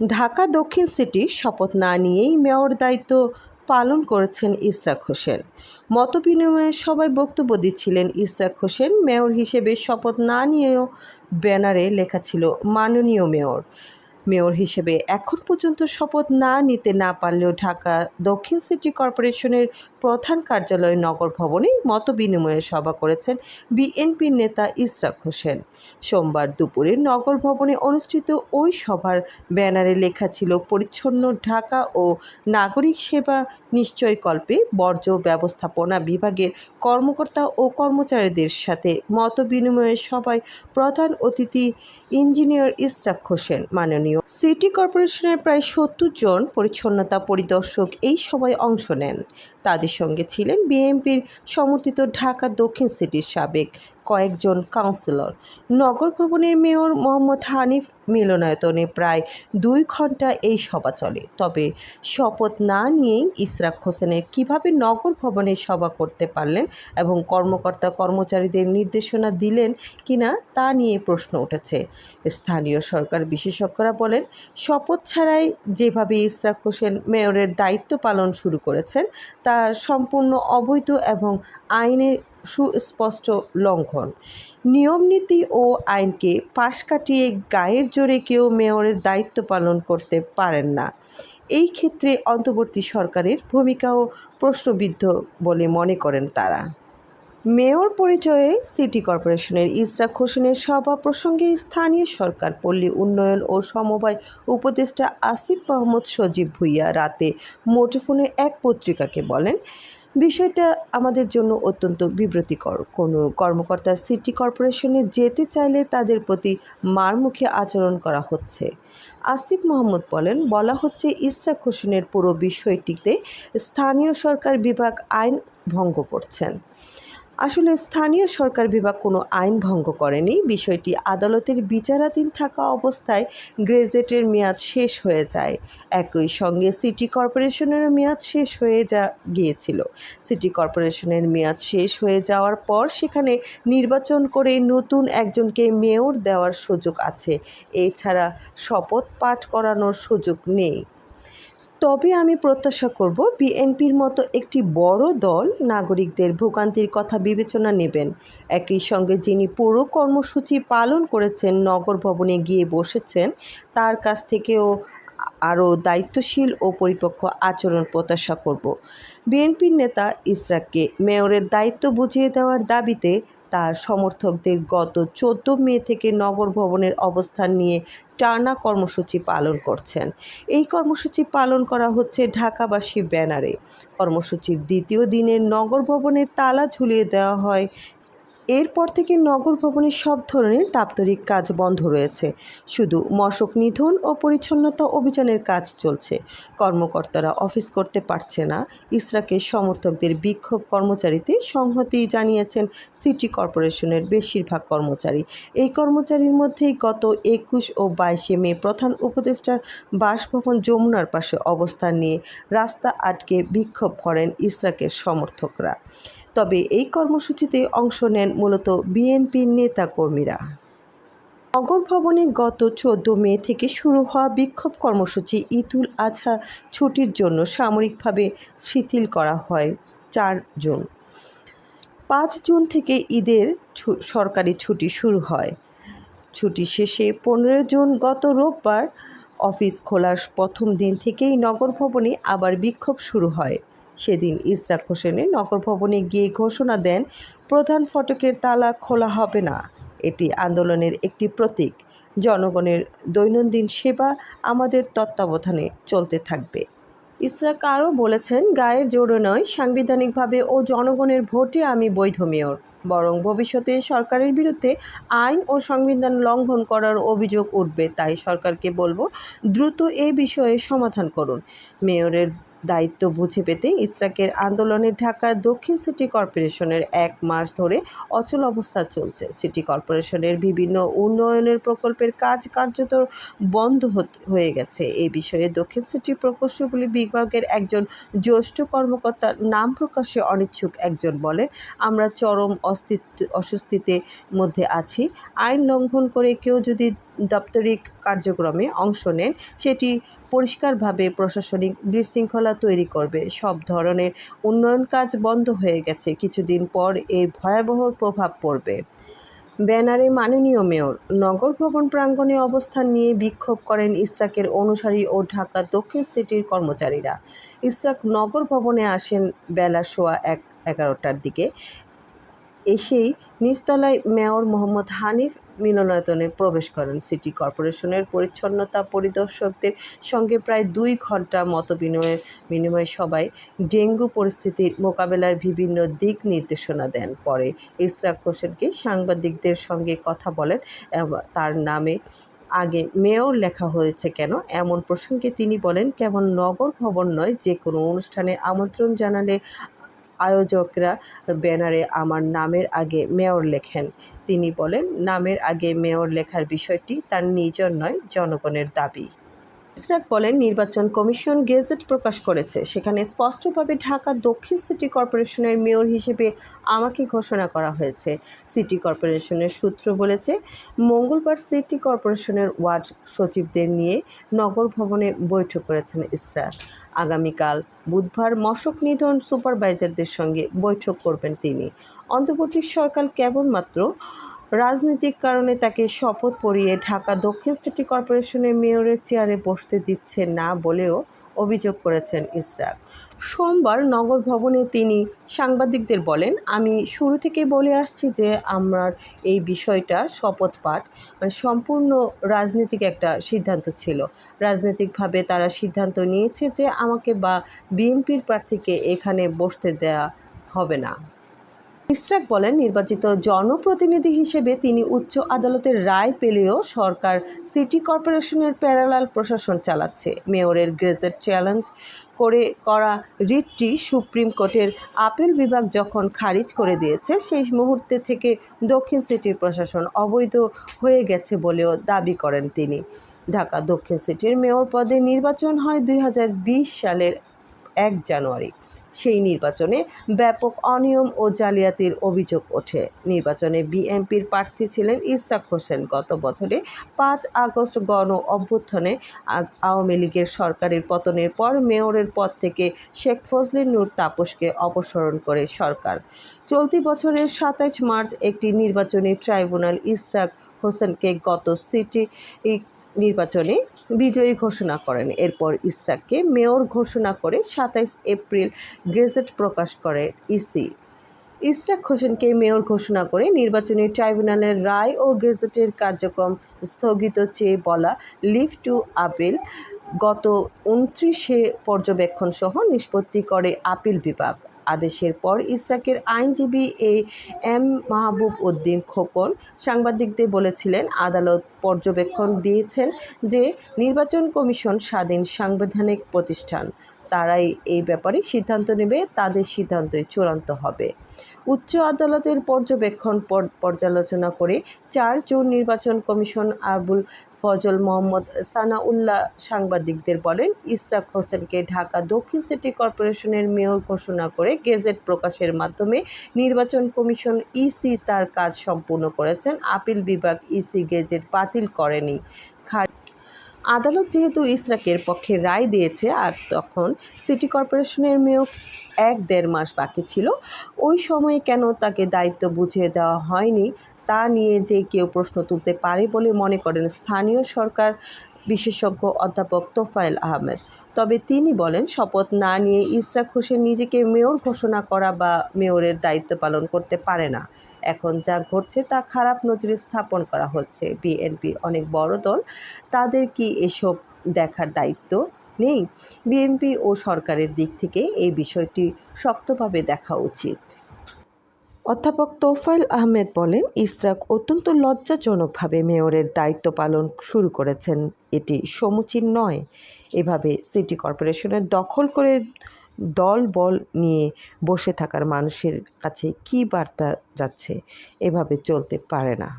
ঢাকা দক্ষিণ সিটি শপথ না নিয়েই মেয়র দায়িত্ব পালন করেছেন ইসরাক হোসেন। মতবিনিময়ে সবাই বক্তব্য দিচ্ছিলেন ইসরাক হোসেন, মেয়র হিসেবে শপথ না নিয়েও ব্যানারে লেখা ছিল মাননীয় মেয়র। মেয়র হিসেবে এখন পর্যন্ত শপথ না নিতে না পারলেও ঢাকা দক্ষিণ সিটি কর্পোরেশনের প্রধান কার্যালয় নগর ভবনে মতবিনিময়ে সভা করেছেন বিএনপির নেতা ইসরাক হোসেন। সোমবার দুপুরে নগর ভবনে অনুষ্ঠিত ওই সভার ব্যানারে লেখা ছিল, পরিচ্ছন্ন ঢাকা ও নাগরিক সেবা নিশ্চয়কল্পে বর্জ্য ব্যবস্থাপনা বিভাগের কর্মকর্তা ও কর্মচারীদের সাথে মতবিনিময়ে সভায় প্রধান অতিথি ইঞ্জিনিয়ার ইসরাক হোসেন মাননীয় সিটি কর্পোরেশনের প্রায় সত্তর জন পরিচ্ছন্নতা পরিদর্শক এই সভায় অংশ নেন। তাদের সঙ্গে ছিলেন বিএনপির সমর্থিত ঢাকা দক্ষিণ সিটির সাবেক কয়েকজন কাউন্সিলর। নগর ভবনের মেয়র মোহাম্মদ হানিফ মিলনায়তনে প্রায় দুই ঘণ্টা এই সভা চলে। তবে শপথ না নিয়েই ইসরাক হোসেনের কীভাবে নগর ভবনে সভা করতে পারলেন এবং কর্মকর্তা কর্মচারীদের নির্দেশনা দিলেন কিনা তা নিয়ে প্রশ্ন উঠেছে। স্থানীয় সরকার বিশেষজ্ঞরা বলেন, শপথ ছাড়াই যেভাবে ইসরাক হোসেন মেয়রের দায়িত্ব পালন শুরু করেছেন, তা সম্পূর্ণ অবৈধ এবং আইনের সুস্পষ্ট লঙ্ঘন। নিয়মনীতি ও আইনকে পাশ কাটিয়ে গায়ের জোরে কেউ মেয়রের দায়িত্ব পালন করতে পারেন না। এই ক্ষেত্রে অন্তর্বর্তী সরকারের ভূমিকাও প্রশ্নবিদ্ধ বলে মনে করেন তারা। মেয়র পরিচয়ে সিটি কর্পোরেশনের ইসরাক হোসেনের সভা প্রসঙ্গে স্থানীয় সরকার, পল্লী উন্নয়ন ও সমবায় উপদেষ্টা আসিফ মোহাম্মদ সজীব ভুইয়া রাতে মুঠোফোনে এক পত্রিকাকে বলেন বিষয়টা আমাদের জন্য অত্যন্ত বিব্রতিকর। কোনো কর্মকর্তা সিটি কর্পোরেশনে যেতে চাইলে তাদের প্রতি মারমুখে আচরণ করা হচ্ছে। আসিফ মোহাম্মদ বলেন, বলা হচ্ছে ইসরাক হোসেনের পুরো বিষয়টিতে স্থানীয় সরকার বিভাগ আইন ভঙ্গ করছেন। আসলে স্থানীয় সরকার বিভাগ কোনো আইন ভঙ্গ করেনি। বিষয়টি আদালতের বিচারাধীন থাকা অবস্থায় গ্রেজেটের মেয়াদ শেষ হয়ে যায়। একই সঙ্গে সিটি কর্পোরেশনের মেয়াদ শেষ হয়ে যা গিয়েছিল। সিটি কর্পোরেশনের মেয়াদ শেষ হয়ে যাওয়ার পর সেখানে নির্বাচন করে নতুন একজনকে মেয়র দেওয়ার সুযোগ আছে। এছাড়া শপথ পাঠ করানোর সুযোগ নেই। তবে আমি প্রত্যাশা করব বিএনপির মতো একটি বড় দল নাগরিকদের ভোগান্তির কথা বিবেচনা নেবেন। একই সঙ্গে যিনি পুরো কর্মসূচি পালন করেছেন, নগর ভবনে গিয়ে বসেছেন, তার কাছ থেকেও আরও দায়িত্বশীল ও পরিপক্ক আচরণ প্রত্যাশা করব। বিএনপির নেতা ইসরাককে মেয়রের দায়িত্ব বুঝিয়ে দেওয়ার দাবিতে তার সমর্থকদের গত চোদ্দ মে থেকে নগর ভবনের অবস্থান নিয়ে টানা কর্মসূচি পালন করছেন। এই কর্মসূচি পালন করা হচ্ছে ঢাকাবাসী ব্যানারে। কর্মসূচির দ্বিতীয় দিনে নগর ভবনের তালা ঝুলিয়ে দেওয়া হয় এরপর থেকে নগর ভবনের সব ধরনের দাপ্তরিক কাজ বন্ধ রয়েছে। শুধু মশক নিধন ও পরিচ্ছন্নতা অভিযানের কাজ চলছে। কর্মকর্তারা অফিস করতে পারছে না। ইসরাকের সমর্থকদের বিক্ষোভ কর্মচারীতে সংহতি জানিয়েছেন সিটি কর্পোরেশনের বেশিরভাগ কর্মচারী। এই কর্মচারীর মধ্যেই গত একুশ ও বাইশে মে প্রধান উপদেষ্টার বাসভবন যমুনার পাশে অবস্থান নিয়ে রাস্তা আটকে বিক্ষোভ করেন ইসরাকের সমর্থকরা। তবে এই কর্মসূচিতে অংশ নেন মূলত বিএনপির নেতাকর্মীরা। নগর ভবনে গত চোদ্দ মে থেকে শুরু হওয়া বিক্ষোভ কর্মসূচি ঈদুল আজহা ছুটির জন্য সাময়িকভাবে শিথিল করা হয় চার জুন। পাঁচ জুন থেকে ঈদের সরকারি ছুটি শুরু হয়। ছুটি শেষে পনেরো জুন গত রোববার অফিস খোলার প্রথম দিন থেকেই নগর ভবনে আবার বিক্ষোভ শুরু হয়। সেদিন ইসরাক হোসেনের নগর ভবনে গিয়ে ঘোষণা দেন, প্রধান ফটকের তালা খোলা হবে না। এটি আন্দোলনের একটি প্রতীক। জনগণের দৈনন্দিন সেবা আমাদের তত্ত্বাবধানে চলতে থাকবে। ইসরাক আরও বলেছেন, গায়ের জোরে নয়, সাংবিধানিকভাবে ও জনগণের ভোটে আমি বৈধ মেয়র। বরং ভবিষ্যতে সরকারের বিরুদ্ধে আইন ও সংবিধান লঙ্ঘন করার অভিযোগ উঠবে। তাই সরকারকে বলব, দ্রুত এ বিষয়ে সমাধান করুন। মেয়রের দায়িত্ব বুঝে পেতে ইসরাকের আন্দোলনে ঢাকা দক্ষিণ সিটি কর্পোরেশনের এক মাস ধরে অচল অবস্থা চলছে। সিটি কর্পোরেশনের বিভিন্ন উন্নয়নের প্রকল্পের কাজ কার্যত বন্ধ হয়ে গেছে। এই বিষয়ে দক্ষিণ সিটি প্রকৌশলী বিভাগের একজন জ্যেষ্ঠ কর্মকর্তার নাম প্রকাশে অনিচ্ছুক একজন বলেন, আমরা চরম অস্তিত্ব অস্বস্তিতে মধ্যে আছি। আইন লঙ্ঘন করে কেউ যদি দাপ্তরিক কার্যক্রমে অংশ নেন, সেটি পরিষ্কারভাবে প্রশাসনিক বিশৃঙ্খলা তৈরি করবে। সব ধরনের উন্নয়ন কাজ বন্ধ হয়ে গেছে। কিছুদিন পর এর ভয়াবহ প্রভাব পড়বে। ব্যানারে মাননীয় মেয়র, নগর ভবন প্রাঙ্গণে অবস্থান নিয়ে বিক্ষোভ করেন ইসরাকের অনুসারী ও ঢাকা দক্ষিণ সিটির কর্মচারীরা। ইসরাক নগর ভবনে আসেন বেলা সোয়া এক, এগারোটার দিকে। এসেই নিচতলায় মেয়র মোহাম্মদ হানিফ মিলনায়তনে প্রবেশ করেন। সিটি কর্পোরেশনের পরিচ্ছন্নতা পরিদর্শকদের সঙ্গে প্রায় দুই ঘণ্টা মতবিনিময়ের বিনিময় সবাই ডেঙ্গু পরিস্থিতির মোকাবেলার বিভিন্ন দিক নির্দেশনা দেন। পরে ইসরাক হোসেনকে সাংবাদিকদের সঙ্গে কথা বলেন। তার নামে আগে মেয়র লেখা হয়েছে কেন? এমন প্রসঙ্গে তিনি বলেন, কেবল নগর ভবন নয় যে কোনো অনুষ্ঠানে আমন্ত্রণ জানালে আয়োজকরা ব্যানারে আমার নামের আগে মেয়র লেখেন। তিনি বলেন, নামের আগে মেয়র লেখার বিষয়টি তার নিজের নয়, জনগণের দাবি। ইসরাক বলেন, নির্বাচন কমিশন গেজেট প্রকাশ করেছে। সেখানে স্পষ্টভাবে ঢাকা দক্ষিণ সিটি কর্পোরেশনের মেয়র হিসেবে আমাকে ঘোষণা করা হয়েছে। সিটি কর্পোরেশনের সূত্র বলেছে, মঙ্গলবার সিটি কর্পোরেশনের ওয়ার্ড সচিবদের নিয়ে নগর ভবনে বৈঠক করেছেন ইসরাক আগামীকাল বুধবার মশক নিধন সুপারভাইজারদের সঙ্গে বৈঠক করবেন তিনি। অন্তর্বর্তী সরকার কেবলমাত্র রাজনৈতিক কারণে তাকে শপথ পড়িয়ে ঢাকা দক্ষিণ সিটি কর্পোরেশনের মেয়রের চেয়ারে বসতে দিচ্ছে না বলেও অভিযোগ করেছেন ইসরাক। সোমবার নগর ভবনে তিনি সাংবাদিকদের বলেন, আমি শুরু থেকেই বলে আসছি যে আমার এই বিষয়টা শপথ পাঠ মানে সম্পূর্ণ রাজনৈতিক একটা সিদ্ধান্ত ছিল। রাজনৈতিকভাবে তারা সিদ্ধান্ত নিয়েছে যে আমাকে বা বিএনপির প্রার্থীকে এখানে বসতে দেয়া হবে না। ইসরাক বলেন, নির্বাচিত জনপ্রতিনিধি হিসেবে তিনি উচ্চ আদালতের রায় পেলেও সরকার সিটি কর্পোরেশনের প্যারালাল প্রশাসন চালাচ্ছে। মেয়রের গ্রেজেট চ্যালেঞ্জ করে করা রিটটি সুপ্রিম কোর্টের আপিল বিভাগ যখন খারিজ করে দিয়েছে, সেই মুহূর্তে থেকে দক্ষিণ সিটির প্রশাসন অবৈধ হয়ে গেছে বলেও দাবি করেন তিনি। ঢাকা দক্ষিণ সিটির মেয়র পদে নির্বাচন হয় দুই হাজার বিশ সালের এক জানুয়ারি। সেই নির্বাচনে ব্যাপক অনিয়ম ও জালিয়াতির অভিযোগ ওঠে। নির্বাচনে বিএনপির প্রার্থী ছিলেন ইসরাক হোসেন। গত বছরে পাঁচ আগস্ট গণ অভ্যুত্থানে আওয়ামী লীগের সরকারের পতনের পর মেয়রের পদ থেকে শেখ ফজলে নূর তাপসকে অপসারণ করে সরকার। চলতি বছরের সাতাইশ মার্চ একটি নির্বাচনী ট্রাইব্যুনাল ইসরাক হোসেনকে গত সিটি নির্বাচনে বিজয়ী ঘোষণা করেন। এরপর ইসরাককে মেয়র ঘোষণা করে সাতাইশ এপ্রিল গেজেট প্রকাশ করে ইসি। ইসরাক হোসেনকে মেয়র ঘোষণা করে নির্বাচনী ট্রাইব্যুনালের রায় ও গেজেটের কার্যক্রম স্থগিত চেয়ে বলা লিভ টু আপিল গত উনত্রিশে পর্যবেক্ষণ সহ নিষ্পত্তি করে আপিল বিভাগ। আদেশের পর ইসরাকের আইনজীবী এ এম মাহবুব উদ্দিন খোকন সাংবাদিকদের বলেছিলেন, আদালত পর্যবেক্ষণ দিয়েছেন যে নির্বাচন কমিশন স্বাধীন সাংবিধানিক প্রতিষ্ঠান। তারাই এই ব্যাপারে সিদ্ধান্ত নেবে, তাদের সিদ্ধান্তই চূড়ান্ত হবে। উচ্চ আদালতের পর্যবেক্ষণ পর্যালোচনা করে চার জুন নির্বাচন কমিশন আবুল ফজল মোহাম্মদ সানাউল্লাহ সাংবাদিকদের বলেন ইসরাক হোসেনকে ঢাকা দক্ষিণ সিটি কর্পোরেশনের মেয়র ঘোষণা করে গেজেট প্রকাশের মাধ্যমে নির্বাচন কমিশন ইসি তার কাজ সম্পূর্ণ করেছেন। আপিল বিভাগ ইসি গেজেট বাতিল করেনি। আদালত যেহেতু ইসরাকের পক্ষে রায় দিয়েছে, আর তখন সিটি কর্পোরেশনের মেয়র এক দেড় মাস বাকি ছিল, ওই সময়ে কেন তাকে দায়িত্ব বুঝিয়ে দেওয়া হয়নি? তা নিয়ে যে কেউ প্রশ্ন তুলতে পারে বলে মনে করেন স্থানীয় সরকার বিশেষজ্ঞ অধ্যাপক তোফায়েল আহমেদ। তবে তিনি বলেন, শপথ না নিয়ে ইসরাক হোসেন নিজেকে মেয়র ঘোষণা করা বা মেয়রের দায়িত্ব পালন করতে পারে না। এখন যা ঘটছে তা খারাপ নজরে স্থাপন করা হচ্ছে। বিএনপি অনেক বড় দল, তাদের কি এসব দেখার দায়িত্ব নেই? বিএনপি ও সরকারের দিক থেকে এই বিষয়টি শক্তভাবে দেখা উচিত। অধ্যাপক তোফাইল আহমেদ বলেন ইসরাক অত্যন্ত লজ্জাজনকভাবে মেয়রের দায়িত্ব পালন শুরু করেছেন। এটি সমুচীন নয়। এভাবে সিটি কর্পোরেশনের দখল করে দল বল নিয়ে বসে থাকার মানুষের কাছে কি বার্তা যাচ্ছে, এভাবে চলতে পারে না।